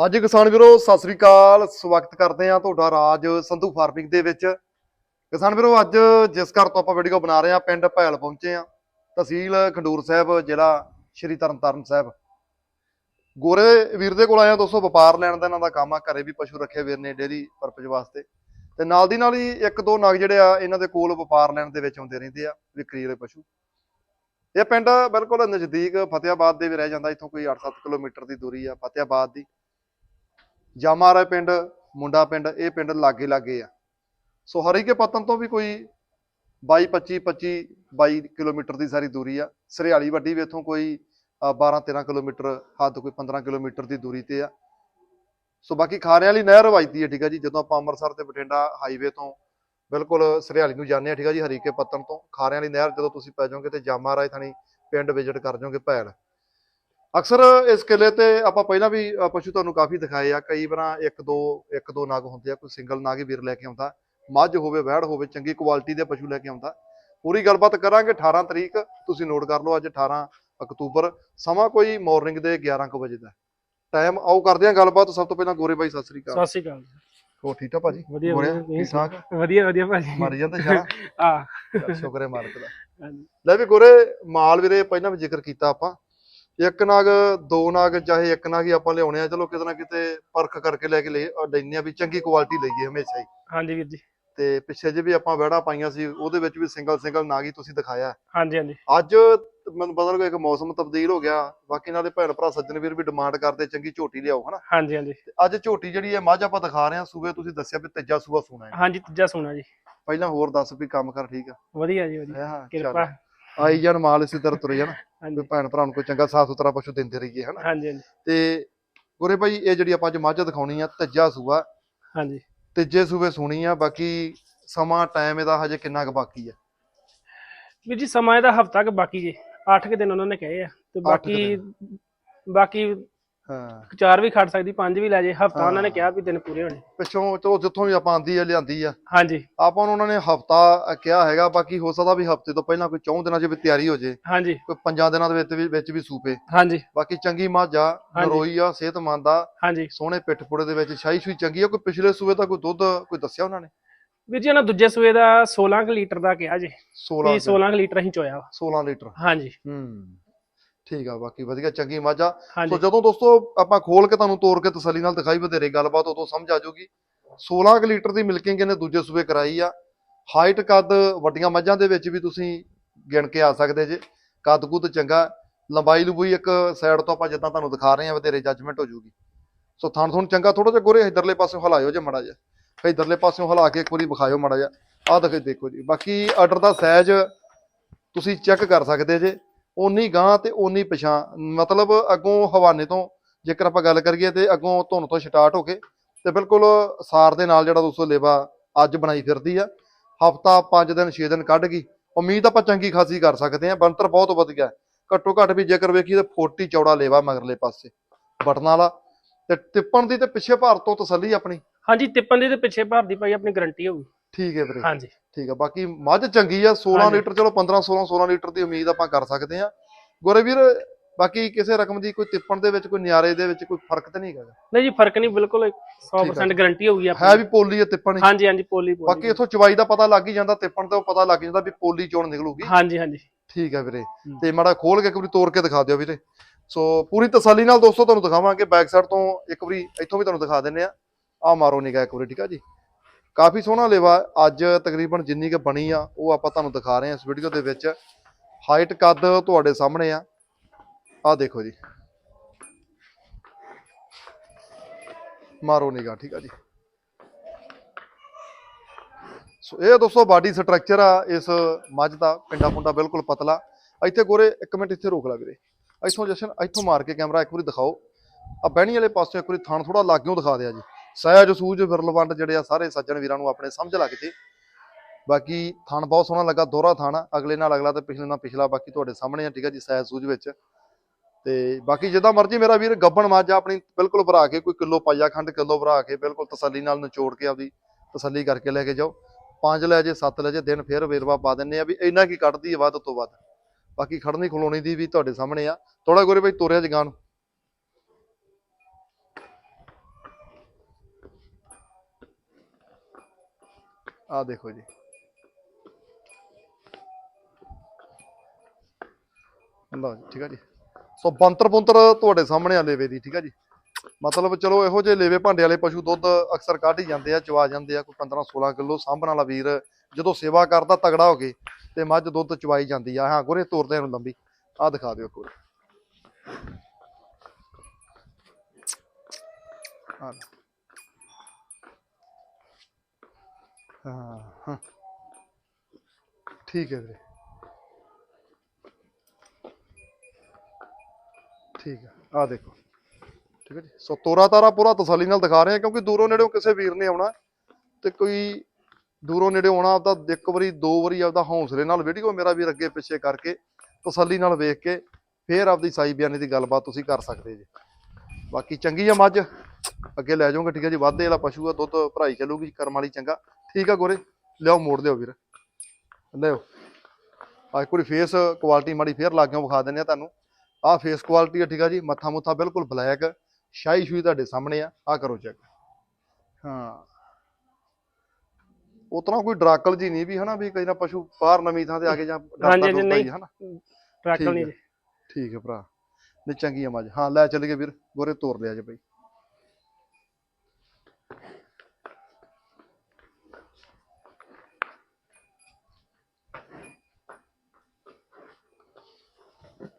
ਹਾਂਜੀ ਕਿਸਾਨ ਵੀਰੋ, ਸਤਿ ਸ੍ਰੀ ਅਕਾਲ। ਸਵਾਗਤ ਕਰਦੇ ਹਾਂ ਤੁਹਾਡਾ ਰਾਜ ਸੰਧੂ ਫਾਰਮਿੰਗ ਦੇ ਵਿੱਚ। ਕਿਸਾਨ ਵੀਰੋ, ਅੱਜ ਜਿਸ ਘਰ ਤੋਂ ਆਪਾਂ ਵੀਡੀਓ ਬਣਾ ਰਹੇ ਹਾਂ, ਪਿੰਡ ਭੈਲ ਪਹੁੰਚੇ ਆ ਤਹਿਸੀਲ ਖੰਡੂਰ ਸਾਹਿਬ, ਜ਼ਿਲ੍ਹਾ ਸ਼੍ਰੀ ਤਰਨਤਾਰਨ ਸਾਹਿਬ। ਗੋਰੇ ਵੀਰ ਦੇ ਕੋਲ ਆਇਆ ਦੋਸਤੋ, ਵਪਾਰ ਲੈਣ ਦਾ ਇਹਨਾਂ ਦਾ ਕੰਮ ਆ, ਘਰੇ ਵੀ ਪਸ਼ੂ ਰੱਖੇ ਵੀਰ ਨੇ ਡੇਰੀ ਪਰਪਸ ਵਾਸਤੇ। ਤੇ ਨਾਲ ਦੀ ਨਾਲ ਹੀ ਇੱਕ ਦੋ ਨਗ ਜਿਹੜੇ ਆ, ਇਹਨਾਂ ਦੇ ਕੋਲ ਵਪਾਰ ਲੈਣ ਦੇ ਵਿੱਚ ਆਉਂਦੇ ਰਹਿੰਦੇ ਆ, ਵਿਕਰੀ ਵਾਲੇ ਪਸ਼ੂ। ਇਹ ਪਿੰਡ ਬਿਲਕੁਲ ਨਜ਼ਦੀਕ ਫਤਿਆਬਾਦ ਦੇ ਵੀ ਰਹਿ ਜਾਂਦਾ, ਇੱਥੋਂ ਕੋਈ 8-7 ਕਿਲੋਮੀਟਰ ਦੀ ਦੂਰੀ ਆ, ਫਤਿਆਬਾਦ ਦੀ। ਜਾਮਾਰਾ ਪਿੰਡ, ਮੁੰਡਾ ਪਿੰਡ, ਇਹ ਪਿੰਡ ਲਾਗੇ ਲਾਗੇ ਆ। ਸੋ ਹਰੀਕੇ ਪਤਨ ਤੋਂ ਵੀ ਕੋਈ 22 25 25 22 ਕਿਲੋਮੀਟਰ ਦੀ ਸਾਰੀ ਦੂਰੀ ਆ। ਸਰਿਆਲੀ ਵੱਡੀ ਵੀ ਇੱਥੋਂ ਕੋਈ 12 13 ਕਿਲੋਮੀਟਰ, ਹੱਦ ਕੋਈ 15 ਕਿਲੋਮੀਟਰ ਦੀ ਦੂਰੀ ਤੇ ਆ। ਸੋ ਬਾਕੀ ਖਾਰਿਆਂ ਵਾਲੀ ਨਹਿਰ ਰਵਾਇਤੀ ਹੈ, ਠੀਕ ਆ ਜੀ। ਜਦੋਂ ਆਪਾਂ ਅੰਮ੍ਰਿਤਸਰ ਤੇ ਬਠਿੰਡਾ ਹਾਈਵੇ ਤੋਂ ਬਿਲਕੁਲ ਸਰਿਆਲੀ ਨੂੰ ਜਾਂਦੇ ਆ, ਠੀਕ ਆ ਜੀ, ਹਰੀਕੇ ਪੱਤਣ ਤੋਂ। ਖਾਰਿਆਂ ਵਾਲੀ ਨਹਿਰ ਜਦੋਂ ਤੁਸੀਂ ਪੈ ਜਾਓਗੇ ਤੇ ਜਾਮਾ ਰਾਏ ਥਾਣੀ ਪਿੰਡ ਵਿਜ਼ਿਟ ਕਰ ਜਾਓਗੇ ਭੈਲ ਅਕਸਰ ਇਸ ਕਿਲੇ ਤੇ ਆਪਾਂ ਪਹਿਲਾਂ ਵੀ ਪਸ਼ੂ ਤੁਹਾਨੂੰ ਕਾਫੀ ਦਿਖਾਏ ਆ। ਕਈ ਵਾਰਾਂ ਇੱਕ ਦੋ ਇੱਕ ਦੋ ਨਗ ਹੁੰਦੇ ਆ ਕੋਈ ਸਿੰਗਲ ਨਗ ਹੀ ਵੀਰ ਲੈ ਕੇ ਆਉਂਦਾ। ਮੱਝ ਹੋਵੇ ਵਹਿੜ ਹੋਵੇ ਚੰਗੀ ਕੁਆਲਿਟੀ ਦੇ ਪਸ਼ੂ ਲੈ ਕੇ ਆਉਂਦਾ। ਪੂਰੀ ਗੱਲਬਾਤ ਕਰਾਂਗੇ 18 ਤਰੀਕ ਤੁਸੀਂ ਨੋਟ ਕਰ ਲਓ ਅੱਜ 18 ਅਕਤੂਬਰ ਸਮਾਂ ਕੋਈ ਮਾਰਨਿੰਗ ਦੇ 11 ਕੁ ਵਜੇ ਦਾ। ਟਾਈਮ ਆਓ ਕਰਦੇ ਹਾਂ ਗੱਲਬਾਤ। ਸਭ ਤੋਂ ਪਹਿਲਾਂ ਗੋਰੇ ਬਾਈ ਸਤਿ ਸ੍ਰੀ ਅਕਾਲ। ਸਤਿ ਸ਼੍ਰੀ ਅਕਾਲ ਹੋ ਠੀਕ ਠਾਕ ਭਾਜੀ? ਵਧੀਆ ਠੀਕ ਠਾਕ? ਵਧੀਆ ਵਧੀਆ ਭਾਜੀ। ਮਰ ਜਾਂਦੇ ਸ਼ਾਲਾ ਆ ਸ਼ੁਕਰ ਹੈ ਮਾਲਕ ਦਾ। ਲੈ ਵੀ ਗੋਰੇ ਮਾਲ ਵੀਰੇ ਪਹਿਲਾਂ ਵੀ ਜ਼ਿਕਰ ਕੀਤਾ ਆਪਾਂ। ਇੱਕ ਨਾਗ ਦੋ ਨਾਗ ਚਾਹੇ ਇੱਕ ਨਾਗ ਹੀ ਆਪਾਂ ਲਿਆਉਣੇ ਆ। ਚਲੋ ਕਿਤੇ ਨਾ ਕਿਤੇ ਪਰਖ ਕਰਕੇ ਲੈ ਕੇ ਲੈ ਲੈਂਦੇ ਆ ਵੀ ਚੰਗੀ ਕੁਆਲਿਟੀ ਲਈਏ ਹਮੇਸ਼ਾ ਹੀ। ਹਾਂਜੀ ਵੀਰ ਜੀ। ਤੇ ਪਿੱਛੇ ਜੇ ਵੀ ਆਪਾਂ ਵੜਾ ਪਾਈਆਂ ਸੀ ਉਹਦੇ ਵਿੱਚ ਵੀ ਸਿੰਗਲ ਸਿੰਗਲ ਨਾਗ ਹੀ ਤੁਸੀਂ ਦਿਖਾਇਆ। ਹਾਂਜੀ ਹਾਂਜੀ। ਅੱਜ ਮੈਨੂੰ ਪਤਾ ਲੱਗਾ ਇੱਕ ਮੌਸਮ ਤਬਦੀਲ ਹੋ ਗਿਆ। ਬਾਕੀ ਨਾਲੇ ਭੈਣ ਭਰਾ ਸੱਜਣ ਵੀਰ ਵੀ ਡਿਮਾਂਡ ਕਰਦੇ ਚੰਗੀ ਝੋਟੀ ਲਿਆਓ ਹਨਾ? ਹਾਂਜੀ ਹਾਂਜੀ। ਤੇ ਅੱਜ ਝੋਟੀ ਜਿਹੜੀ ਹੈ ਮੱਝ ਆਪਾਂ ਦਿਖਾ ਰਹੇ ਹਾਂ। ਸੂਬੇ ਤੁਸੀਂ ਦੱਸਿਆ ਵੀ ਤੀਜਾ ਸੂਆ ਸੋਣਾ ਹੈ। ਹਾਂਜੀ ਤੀਜਾ ਸੋਨਾ ਜੀ। ਪਹਿਲਾਂ ਹੋਰ ਦੱਸ ਵੀ ਕੰਮ ਕਰ ਠੀਕ ਆ? ਵਧੀਆ ਜੀ ਵਧੀਆ। ਕਿਰਪਾ। ਆਈ ਜਾਣ ਮਾਲ ਇਸੇ ਤਰ੍ਹਾਂ ਤੁਰੇ ਜਾਣ। ਵੀ ਭੈਣ ਭਰਾ ਨੂੰ ਕੋਈ ਚੰਗਾ ਸਾਫ਼ ਸੁਥਰਾ ਪਸ਼ੂ ਦਿੰਦੇ ਰਹੀਏ ਹਨਾ। ਹਾਂਜੀ ਹਾਂਜੀ। ਤੇ ਗੁਰੇ ਭਾਈ ਇਹ ਜਿਹੜੀ ਆਪਾਂ ਅੱਜ ਮੱਝ ਦਿਖਾਉਣੀ ਆ ਤੀਜਾ ਸੂਆ। ਹਾਂਜੀ। ਤੀਜੇ ਸੂਬੇ ਸੁਣੀ ਆ ਬਾਕੀ ਸਮਾਂ ਟਾਈਮ ਇਹਦਾ ਹਜੇ ਕਿੰਨਾ ਕੁ ਬਾਕੀ ਆ? ਵੀਰ ਜੀ ਸਮਾਂ ਇਹਦਾ ਹਫਤਾ ਕੁ ਬਾਕੀ ਜੀ। 8 ਕਿ ਦਿਨ ਉਹਨਾਂ ਨੇ ਕਹੇ ਆ। ਤੇ ਬਾਕੀ ਬਾਕੀ ਹਾਂ। ਚਾਰ ਵੀ ਖੜ ਸਕਦੀ ਪੰਜ ਵੀ ਲੈ ਜੇ। ਹਫਤਾ ਉਹਨਾਂ ਨੇ। ਕਿਹਾ ਵੀ ਦਿਨ ਪੂਰੇ ਹੋਣੇ। ਪਿੱਛੋਂ ਚਲੋ ਜਿੱਥੋਂ ਵੀ ਆਪਾਂ ਆਂਦੀ ਆ ਲਿਆਂਦੀ ਆ। ਹਾਂਜੀ। ਆਪਾਂ ਨੂੰ ਉਹਨਾਂ ਨੇ ਹਫਤਾ ਕਿਹਾ ਹੈਗਾ ਬਾਕੀ ਹੋ ਸਕਦਾ ਵੀ ਹਫ਼ਤੇ ਤੋਂ ਪਹਿਲਾਂ ਕੋਈ ਚੌਂ ਦਿਨਾਂ 'ਚ ਵੀ ਤਿਆਰੀ ਹੋ ਜੇ। ਹਾਂਜੀ। ਕੋਈ ਪੰਜਾਂ ਦਿਨਾਂ ਦੇ ਵਿੱਚ ਵੀ ਵਿੱਚ ਵੀ ਸੂਪੇ। ਹਾਂਜੀ। ਬਾਕੀ ਚੰਗੀ ਮੱਝ ਆ। ਨਰੋਈ ਆ ਸਿਹਤਮੰਦ ਆ। ਹਾਂਜੀ। ਸੋਹਣੇ ਪਿੱਠ ਪੁੜੇ ਦੇ ਵਿੱਚ ਛਾਈ ਛੂਈ ਚੰਗੀ ਆ। ਕੋਈ ਪਿਛਲੇ ਸੂਬੇ ਦਾ ਕੋਈ ਦੁੱਧ ਕੋਈ ਦੱਸਿਆ ਉਹਨਾਂ ਨੇ? ਵੀਰ ਜੀ ਉਹਨਾਂ ਦੂਜੇ ਸੂਏ ਦਾ 16 ਕੁ ਲੀਟਰ ਦਾ ਕਿਹਾ ਜੀ। 16 ਵੀ 16 ਕੁ ਲੀਟਰ ਅਸੀਂ ਚੋਇਆ ਵਾ। 16 ਲੀਟਰ। ਹਾਂਜੀ। ਹੂੰ। ਠੀਕ ਆ ਬਾਕੀ ਵਧੀਆ ਚੰਗੀ ਮੱਝ ਸੋ ਜਦੋਂ ਦੋਸਤੋ ਆਪਾਂ ਖੋਲ ਕੇ ਤੁਹਾਨੂੰ ਤੋੜ ਕੇ ਤਸੱਲੀ ਨਾਲ ਦਿਖਾਈ ਵਧੇਰੇ ਗੱਲਬਾਤ ਉਦੋਂ ਸਮਝ ਆ ਜਾਊਗੀ 16 ਕੁ ਲੀਟਰ ਦੀ ਮਿਲਕਿੰਗ ਇਹਨੇ ਦੂਜੇ ਸੂਬੇ ਕਰਾਈ ਆ। ਹਾਈਟ ਕੱਦ ਵੱਡੀਆਂ ਮੱਝਾਂ ਦੇ ਵਿੱਚ ਵੀ ਤੁਸੀਂ ਗਿਣ ਕੇ ਆ ਸਕਦੇ ਜੇ। ਕੱਦ ਕੁੱਦ ਚੰਗਾ। ਲੰਬਾਈ ਲੰਬੂਈ ਇੱਕ ਸਾਈਡ ਤੋਂ ਆਪਾਂ ਜਿੱਦਾਂ ਤੁਹਾਨੂੰ ਦਿਖਾ ਰਹੇ ਆ ਵਧੇਰੇ ਜੱਜਮੈਂਟ ਹੋ ਜਾਊਗੀ ਸੋ ਥਣ ਥਣ ਚੰਗਾ ਥੋੜਾ ਜਿਹਾ ਗੋਰੇ ਇਧਰਲੇ ਪਾਸਿਓਂ ਹਲਾਇਓ ਜੇ ਮੜਾ ਜਿਹਾ। ਇਧਰਲੇ ਪਾਸਿਓਂ ਹਲਾ ਕੇ ਇੱਕ ਵਾਰੀ ਵਿਖਾਇਓ ਮੜਾ ਜਿਹਾ। ਆਹ ਦੇਖੋ ਦੇਖੋ ਜੀ। ਬਾਕੀ ਆਰਡਰ ਦਾ ਸਾਈਜ਼ ਤੁਸੀਂ ਚੈੱਕ ਕਰ ਸਕਦੇ ਜੇ। ਓਨੀ ਗਾਂ ਤੇ ਓਨੀ ਪਛਾਂ। ਮਤਲਬ ਅੱਗੋਂ ਹਵਾਨੇ ਤੋਂ ਜੇਕਰ ਆਪਾਂ ਗੱਲ ਕਰੀਏ ਤੇ ਅੱਗੋਂ ਧੁਨ ਤੋਂ ਸਟਾਰਟ ਹੋ ਕੇ ਤੇ ਬਿਲਕੁਲ ਸਾਰ ਦੇ ਨਾਲ ਜਿਹੜਾ ਦੋਸਤੋ ਲੇਵਾ ਅੱਜ ਬਣਾਈ ਫਿਰਦੀ ਆ। ਹਫਤਾ 5 ਦਿਨ 6 ਦਿਨ ਕੱਢ ਗਈ। ਉਮੀਦ ਆਪਾਂ ਚੰਗੀ ਖਾਸੀ ਕਰ ਸਕਦੇ ਆ। ਬੰਤਰ ਬਹੁਤ ਵਧੀਆ। ਘੱਟੋ ਘੱਟ ਵੀ ਜੇਕਰ ਵੇਖੀਏ ਤੇ 40 ਚੌੜਾ ਲੇਵਾ ਮਗਰਲੇ ਪਾਸੇ। ਬਟਨ ਵਾਲਾ। ਤੇ ਟਿੱਪਣ ਦੀ ਤੇ ਪਿੱਛੇ ਭਾਰ ਤੋਂ ਤਸੱਲੀ ਆਪਣੀ। ਹਾਂਜੀ ਤਿੱਪਣ ਦੀ ਤੇ ਪਿੱਛੇ ਭਰ ਦੀ ਭਾਈ ਆਪਣੀ ਗਾਰੰਟੀ ਹੋਊਗੀ ਠੀਕ ਹੈ ਵੀਰੇ। ਹਾਂਜੀ। ਠੀਕ ਆ ਬਾਕੀ ਮੱਝ ਚੰਗੀ ਆ 16 ਹਾਂਜੀ। ਲੀਟਰ ਚਲੋ 15 16 16 ਲੀਟਰ ਦੀ ਉਮੀਦ ਆਪਾਂ ਕਰ ਸਕਦੇ ਆ। ਗੋਰੇ ਵੀਰ ਬਾਕੀ ਕਿਸੇ ਰਕਮ ਦੀ ਕੋਈ ਤਿੱਪਣ ਦੇ ਵਿੱਚ ਕੋਈ ਨਿਆਰੇ ਦੇ ਵਿੱਚ ਕੋਈ ਫ਼ਰਕ ਤਾਂ ਨਹੀਂ ਹੈਗਾ? ਨਹੀਂ ਜੀ ਫ਼ਰਕ ਨਹੀਂ ਬਿਲਕੁਲ 100% ਗਾਰੰਟੀ ਹੋਊਗੀ ਹੈ ਆਪਣੀ। ਵੀ ਪੋਲੀ ਆ ਤਿੱਪਣ ਹੀ। ਹਾਂਜੀ ਹਾਂਜੀ ਪੋਲੀ ਪੋਲੀ। ਬਾਕੀ ਇਥੋਂ ਚਵਾਈ ਦਾ ਪਤਾ ਲੱਗ ਹੀ ਜਾਂਦਾ ਤਿੱਪਣ ਤੋਂ ਪਤਾ ਲੱਗ ਜਾਂਦਾ ਵੀ ਪੋਲੀ ਚੋਣ ਨਿਕਲੂਗੀ। ਹਾਂਜੀ ਹਾਂਜੀ। ਠੀਕ ਹੈ ਵੀਰੇ। ਹੂੰ। ਤੇ ਮਾੜਾ ਖੋਲ ਕੇ ਇੱਕ ਵਾਰੀ ਤੋੜ ਕੇ ਦਿਖਾ ਦਿਓ ਵੀਰੇ। ਸੋ ਪੂਰੀ ਤਸੱਲੀ ਨਾਲ ਦੋਸਤੋ ਤੁਹਾਨੂੰ ਦਿਖਾਵਾਂਗੇ ਬੈਕ ਸਾਈਡ ਤੋਂ ਇੱਕ ਵਾਰੀ ਇੱਥੋਂ ਵੀ ਤੁਹਾਨੂੰ ਦਿਖਾ ਦਿੰਨੇ ਆ। ਆ ਮਾਰੋ ਨਿਗਾ ਇੱਕ ਵਾਰੀ ਠੀਕ ਆ ਜੀ। ਕਾਫੀ ਸੋਹਣਾ ਲੇਵਾ ਅੱਜ ਤਕਰੀਬਨ ਜਿੰਨੀ ਕੁ ਬਣੀ ਆ, ਉਹ ਆਪਾਂ ਤੁਹਾਨੂੰ ਦਿਖਾ ਰਹੇ ਹਾਂ ਇਸ ਵੀਡੀਓ ਦੇ ਵਿੱਚ। ਹਾਈਟ ਕੱਦ ਤੁਹਾਡੇ ਸਾਹਮਣੇ ਆ। ਆ ਦੇਖੋ ਜੀ। ਮਾਰੋ ਨਿਗਾ ਠੀਕ ਆ ਜੀ। ਸੋ ਇਹ ਦੋਸਤੋ ਬਾਡੀ ਸਟਰਕਚਰ ਆ, ਇਸ ਮੱਝ ਦਾ, ਪਿੰਡਾ ਪੁੰਡਾ ਬਿਲਕੁਲ ਪਤਲਾ। ਇੱਥੇ ਗੋਰੇ ਇੱਕ ਮਿੰਟ ਇੱਥੇ ਰੋਕ ਲਾ ਵੀਰੇ। ਇੱਥੋਂ ਜਸ਼ਨ, ਇੱਥੋਂ ਮਾਰ ਕੇ ਕੈਮਰਾ ਇੱਕ ਵਾਰੀ ਦਿਖਾਓ। ਆ ਬਹਿਣੀ ਵਾਲੇ ਪਾਸੇ ਇੱਕ ਵਾਰੀ ਥਣ ਥੋੜਾ ਲਾਗਿਓਂ ਦਿਖਾ ਦਿਆ ਜੀ। ਸਹਿਜ ਸੂਝ ਵਿਰਲਵੰਡ ਜਿਹੜੇ ਆ ਸਾਰੇ ਸੱਜਣ ਵੀਰਾਂ ਨੂੰ ਆਪਣੇ ਸਮਝ ਲੱਗ ਜੇ। ਬਾਕੀ ਥਣ ਬਹੁਤ ਸੋਹਣਾ ਲੱਗਾ, ਦੋਹਰਾ ਥਣ ਅਗਲੇ ਨਾਲ ਅਗਲਾ ਤੇ ਪਿਛਲੇ ਨਾਲ ਪਿਛਲਾ ਬਾਕੀ ਤੁਹਾਡੇ ਸਾਹਮਣੇ ਆ, ਠੀਕ ਆ ਜੀ, ਸਹਿਜ ਸੂਝ ਵਿੱਚ। ਤੇ ਬਾਕੀ ਜਿੱਦਾਂ ਮਰਜ਼ੀ ਮੇਰਾ ਵੀਰ ਗੱਬਣ ਮੱਝ ਆਪਣੀ ਬਿਲਕੁਲ ਭਰਾ ਕੇ, ਕੋਈ ਕਿਲੋ ਪਾਈਆ ਖੰਡ, ਕਿਲੋ ਭਰਾ ਕੇ, ਬਿਲਕੁਲ ਤਸੱਲੀ ਨਾਲ ਨਿਚੋੜ ਕੇ ਆਪਦੀ ਤਸੱਲੀ ਕਰਕੇ ਲੈ ਕੇ ਜਾਓ। ਪੰਜ ਲੈ ਜੇ, ਸੱਤ ਲੈ ਜੇ, ਦਿਨ ਫੇਰ ਵੇਰਵਾ ਪਾ ਦਿੰਨੇ ਆ ਵੀ ਇੰਨਾ ਕੀ ਕੱਢਦੀ ਹੈ ਵੱਧ ਤੋਂ ਵੱਧ। ਬਾਕੀ ਖੜਨੀ ਖਲੋਣੀ ਦੀ ਵੀ ਤੁਹਾਡੇ ਸਾਹਮਣੇ ਆ। ਥੋੜਾ ਗੋਰੇ ਬਾਈ ਤੋਰਿਆ ਜਗਾਨ। ਆ ਦੇਖੋ ਜੀ। ਲਓ ਜੀ, ਠੀਕ ਆ ਜੀ। ਸੋ ਬੰਤਰ ਬੰਤਰ ਤੁਹਾਡੇ ਸਾਹਮਣੇ ਆ ਲੇਵੇ ਦੀ, ਠੀਕ ਆ ਜੀ। ਮਤਲਬ ਚਲੋ ਇਹੋ ਜਿਹੇ ਲੇਵੇ ਭਾਂਡੇ ਵਾਲੇ ਪਸ਼ੂ ਦੁੱਧ ਅਕਸਰ ਕੱਢ ਹੀ ਜਾਂਦੇ ਆ, ਚਵਾ ਜਾਂਦੇ ਆ, ਕੋਈ 15 16 ਕਿਲੋ ਸਾਂਭਣ ਵਾਲਾ ਵੀਰ ਜਦੋਂ ਸੇਵਾ ਕਰਦਾ ਤਗੜਾ ਹੋ ਕੇ ਤੇ ਮੱਝ ਦੁੱਧ ਚਵਾਈ ਜਾਂਦੀ ਆ। ਹਾਂ, ਗੁਰੇ ਤੋਰਦੇ ਨੂੰ ਲੰਬੀ। ਆ ਦਿਖਾ ਦਿਓ ਕੋਈ ਆ ਲਓ। ਹਾਂ ਹਾਂ। ਠੀਕ ਹੈ ਵੀਰੇ। ਠੀਕ ਹੈ ਆ ਦੇਖੋ। ਠੀਕ ਹੈ ਜੀ। ਸੋ ਤੋਰਾ ਤਾਰਾ ਪੂਰਾ ਤਸੱਲੀ ਨਾਲ ਦਿਖਾ ਰਹੇ ਆ ਕਿਉਂਕਿ ਦੂਰੋਂ ਨੇੜੇੋਂ ਕਿਸੇ ਵੀਰ ਨੇ ਆਉਣਾ ਤੇ ਕੋਈ ਦੂਰੋਂ ਨੇੜੇ ਆਉਣਾ ਆਪਦਾ ਇੱਕ ਵਾਰੀ, ਦੋ ਵਾਰੀ ਆਪਦਾ ਹੌਸਲੇ ਨਾਲ ਵੀਡੀਓ ਮੇਰਾ ਵੀਰ ਅੱਗੇ ਪਿੱਛੇ ਕਰਕੇ ਤਸੱਲੀ ਨਾਲ ਵੇਖ ਕੇ ਫੇਰ ਆਪਦੀ ਸਾਈ ਬਿਆਨੀ ਦੀ ਗੱਲਬਾਤ ਤੁਸੀਂ ਕਰ ਸਕਦੇ ਜੀ। ਬਾਕੀ ਚੰਗੀ ਆ ਮੱਝ। ਅੱਗੇ ਲੈ ਜਾਓਗੇ, ਠੀਕ ਹੈ ਜੀ। ਵਾਧੇ ਵਾਲਾ ਪਸ਼ੂ ਆ, ਦੁੱਧ ਭਰਾਈ ਚੱਲੂਗੀ ਕਰਮ ਵਾਲੀ ਚੰਗਾ। ਠੀਕ ਆ ਗੋਰੇ ਲਿਆਓ ਮੋੜ ਲਿਓ ਵੀਰ। ਲਿਓ ਆ ਵਾਰੀ ਫੇਸ ਕੁਆਲਿਟੀ ਮਾੜੀ ਫੇਰ ਲਾਗਿਓ ਵਿਖਾ ਦਿੰਦੇ ਆ ਤੁਹਾਨੂੰ। ਆਹ ਫੇਸ ਕੁਆਲਿਟੀ ਆ ਠੀਕ ਆ ਜੀ ਮੱਥਾ ਮੁੱਥਾ ਬਿਲਕੁਲ ਬਲੈਕ ਸ਼ਾਹੀ ਸ਼ੂਈ ਤੁਹਾਡੇ ਸਾਹਮਣੇ ਆ। ਆ ਕਰੋ ਚੈੱਕ ਹਾਂ। ਉਤਨਾ ਕੋਈ ਡਰਾਕਲ ਜੀ ਨਹੀਂ ਵੀ ਹਨਾ ਵੀ ਕਈ ਨਾ ਪਸ਼ੂ ਬਾਹਰ ਨਵੀਂ ਥਾਂ ਤੇ ਆ ਕੇ ਜਾਂ ਹਾਂਜੀ, ਡਰਦਾ ਨਹੀਂ। ਹਨਾ। ਠੀਕ ਨਹੀਂ। ਜੀ ਠੀਕ ਹੈ ਭਰਾ। ਨਹੀਂ ਚੰਗੀ ਆ ਮੱਝ ਹਾਂ ਲੈ ਚੱਲ ਗਏ ਵੀਰ। ਗੋਰੇ ਤੋਰ ਲਿਆ ਜੇ ਬਈ।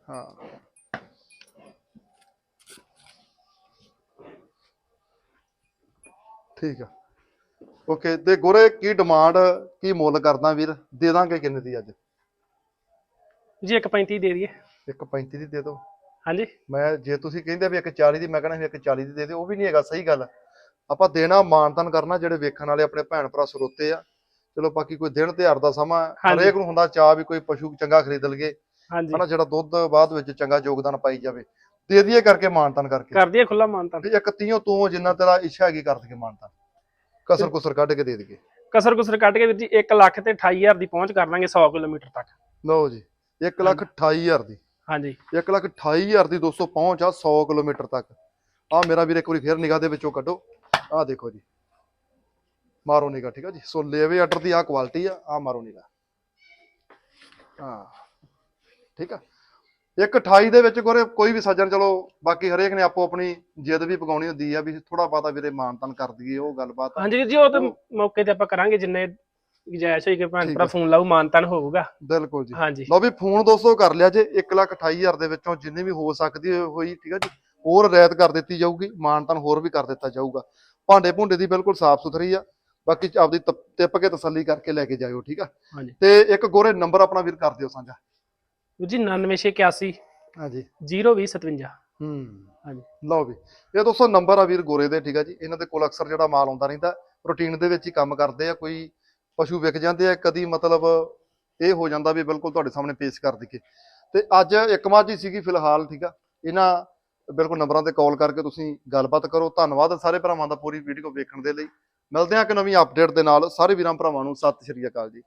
ਹਾਂ। ਠੀਕ ਆ। ਓਕੇ ਤੇ ਗੋਰੇ ਕੀ ਡਿਮਾਂਡ ਕੀ ਮੁੱਲ ਕਰਦਾ ਵੀਰ? ਦੇ ਦਾਂਗੇ ਕਿੰਨੇ ਦੀ ਅੱਜ? ਜੀ 135 ਦੇ ਦਈਏ। ਇੱਕ 35 ਦੀ ਦੇ ਦਿਓ। ਹਾਂਜੀ। ਮੈਂ ਜੇ ਤੁਸੀਂ ਕਹਿੰਦੇ ਵੀ ਇੱਕ 40 ਦੀ ਮੈਂ ਕਹਿੰਦਾ ਵੀ ਇੱਕ 40 ਦੀ ਦੇ ਦਿਓ ਉਹ ਵੀ ਨਹੀਂ ਹੈਗਾ ਸਹੀ ਗੱਲ ਆਪਾਂ ਦੇਣਾ ਮਾਨਤਨ ਕਰਨਾ ਜਿਹੜੇ ਵੇਖਣ ਵਾਲੇ ਆਪਣੇ ਭੈਣ ਭਰਾ ਸਰੋਤੇ ਆ। ਚਲੋ ਬਾਕੀ ਕੋਈ ਦਿਨ ਤਿਉਹਾਰ ਦਾ ਸਮਾਂ। ਹਰੇਕ ਨੂੰ ਹੁੰਦਾ ਚਾਹ ਵੀ ਕੋਈ ਪਸ਼ੂ ਚੰਗਾ ਖਰੀਦ ਹਾਂਜੀ ਹਨਾ ਜਿਹੜਾ ਦੁੱਧ ਬਾਅਦ ਵਿੱਚ ਚੰਗਾ ਯੋਗਦਾਨ ਪਾਈ ਜਾਵੇ। ਦੇ ਦਈਏ ਕਰਕੇ ਮਾਨਤਨ ਕਰਕੇ। ਕਰ ਦਈਏ ਖੁੱਲਾ ਮਾਨਤਾ ਵੀ ਇੱਕ ਤੀਓ ਤੂੰ ਜਿੰਨਾ ਤੇਰਾ ਇੱਛਾ ਹੈਗੀ ਕਰ ਦਈਏ ਮਾਨਤਨ। ਕਸਰ ਕੁਸਰ ਕੱਢ ਕੇ ਦੇ ਦਈਏ। ਕਸਰ ਕੁਸਰ ਕੱਟ ਕੇ ਵੀਰ ਜੀ 1 ਲੱਖ ਤੇ 28000 ਦੀ ਪਹੁੰਚ ਕਰ ਲਾਂਗੇ 100 ਕਿਲੋਮੀਟਰ ਤੱਕ। ਲਓ ਜੀ 1 ਲੱਖ 28000 ਦੀ। ਹਾਂਜੀ। 1 ਲੱਖ 28000 ਦੀ ਦੋਸਤੋ ਪਹੁੰਚ ਆ 100 ਕਿਲੋਮੀਟਰ ਤੱਕ। ਆ ਮੇਰਾ ਵੀਰ ਇੱਕ ਵਾਰੀ ਫੇਰ ਨਿਗਾਹ ਦੇ ਵਿੱਚੋਂ ਕੱਢੋ। ਆ ਦੇਖੋ ਜੀ। ਮਾਰੋ ਨਿਗਾਹ ਠੀਕ ਆ ਜੀ। ਸੋ ਲੇਵੇ ਆਰਡਰ ਦੀ ਆ ਕੁਆਲਿਟੀ ਆ ਆ ਮਾਰੋ ਨਿਗਾਹ। ਹਾਂ। ਠੀਕ ਆ? ਇੱਕ 28 ਦੇ ਵਿੱਚ ਕੋਰੇ ਕੋਈ ਵੀ ਸੱਜਣ ਚਲੋ ਬਾਕੀ ਹਰੇਕ ਨੇ ਆਪੋ ਆਪਣੀ ਜਿੱਦ ਵੀ ਪਗਾਉਣੀ ਹੁੰਦੀ ਆ ਵੀ ਥੋੜਾ ਬਾਤਾ ਵੀਰੇ ਮਾਨਤਨ ਕਰ ਦਈਏ ਉਹ ਗੱਲਬਾਤ। ਹਾਂਜੀ ਵੀਰ ਜੀ ਉਹ ਤਾਂ ਮੌਕੇ ਤੇ ਆਪਾਂ ਕਰਾਂਗੇ ਜਿੰਨੇ ਗੁੰਜਾਇਸ਼ ਹੋਈ ਕਿ ਭੈਣ ਭਰਾ। ਫੋਨ ਲਾਊ ਮਾਨਤਾਨ ਹੋਊਗਾ। ਬਿਲਕੁਲ ਜੀ। ਹਾਂਜੀ। ਲਓ ਵੀ ਫੋਨ ਦੋਸਤੋ ਕਰ ਲਿਆ ਜੇ 128000 ਦੇ ਵਿੱਚੋਂ ਜਿੰਨੀ ਵੀ ਹੋ ਸਕਦੀ ਹੋਈ ਠੀਕ ਆ ਜੀ ਹੋਰ ਰਿਆਇਤ ਕਰ ਦਿੱਤੀ ਜਾਊਗੀ ਮਾਨਤਨ ਹੋਰ ਵੀ ਕਰ ਦਿੱਤਾ ਜਾਊਗਾ। ਭਾਂਡੇ ਭੁੰਡੇ ਦੀ ਬਿਲਕੁਲ ਸਾਫ਼ ਸੁਥਰੀ ਆ ਬਾਕੀ ਆਪਦੀ ਤਿੱਪ ਕੇ ਤਸੱਲੀ ਕਰਕੇ ਲੈ ਕੇ ਜਾਇਓ ਠੀਕ ਆ। ਤੇ ਇੱਕ ਗੋਰੇ ਨੰਬਰ ਆਪਣਾ ਵੀਰ ਕਰ ਦਿਓ ਸਾਂਝਾ। ਵੀਰ ਜੀ 9981 ਹਾਂਜੀ। 02057 ਹੂੰ ਹਾਂਜੀ। ਲਓ ਵੀ। ਇਹ ਦੋਸਤੋ ਨੰਬਰ ਆ ਵੀਰ ਗੋਰੇ ਦੇ ਠੀਕ ਆ ਜੀ। ਇਹਨਾਂ ਦੇ ਕੋਲ ਅਕਸਰ ਜਿਹੜਾ ਮਾਲ ਆਉਂਦਾ ਰਹਿੰਦਾ ਰੂਟੀਨ ਦੇ ਵਿੱਚ ਹੀ ਕੰਮ ਕਰਦੇ ਆ ਕੋਈ ਪਸ਼ੂ ਵਿਕ ਜਾਂਦੇ ਆ ਕਦੀ ਮਤਲਬ ਇਹ ਹੋ ਜਾਂਦਾ ਵੀ ਬਿਲਕੁਲ ਤੁਹਾਡੇ ਸਾਹਮਣੇ ਪੇਸ਼ ਕਰ ਦਈਏ। ਤੇ ਅੱਜ ਇੱਕ ਮੱਝ ਹੀ ਸੀਗੀ ਫਿਲਹਾਲ ਠੀਕ ਆ। ਇਹਨਾਂ ਬਿਲਕੁਲ ਨੰਬਰਾਂ ਤੇ ਕਾਲ ਕਰਕੇ ਤੁਸੀਂ ਗੱਲਬਾਤ ਕਰੋ। ਧੰਨਵਾਦ ਸਾਰੇ ਭਰਾਵਾਂ ਦਾ ਪੂਰੀ ਵੀਡੀਓ ਵੇਖਣ ਦੇ ਲਈ। ਮਿਲਦੇ ਹਾਂ ਕਿ ਨਵੀਂ ਅਪਡੇਟ ਦੇ ਨਾਲ। ਸਾਰੇ ਵੀਰਾਂ ਭਰਾਵਾਂ ਨੂੰ ਸਤਿ ਸ਼੍ਰੀ ਅਕਾਲ ਜੀ।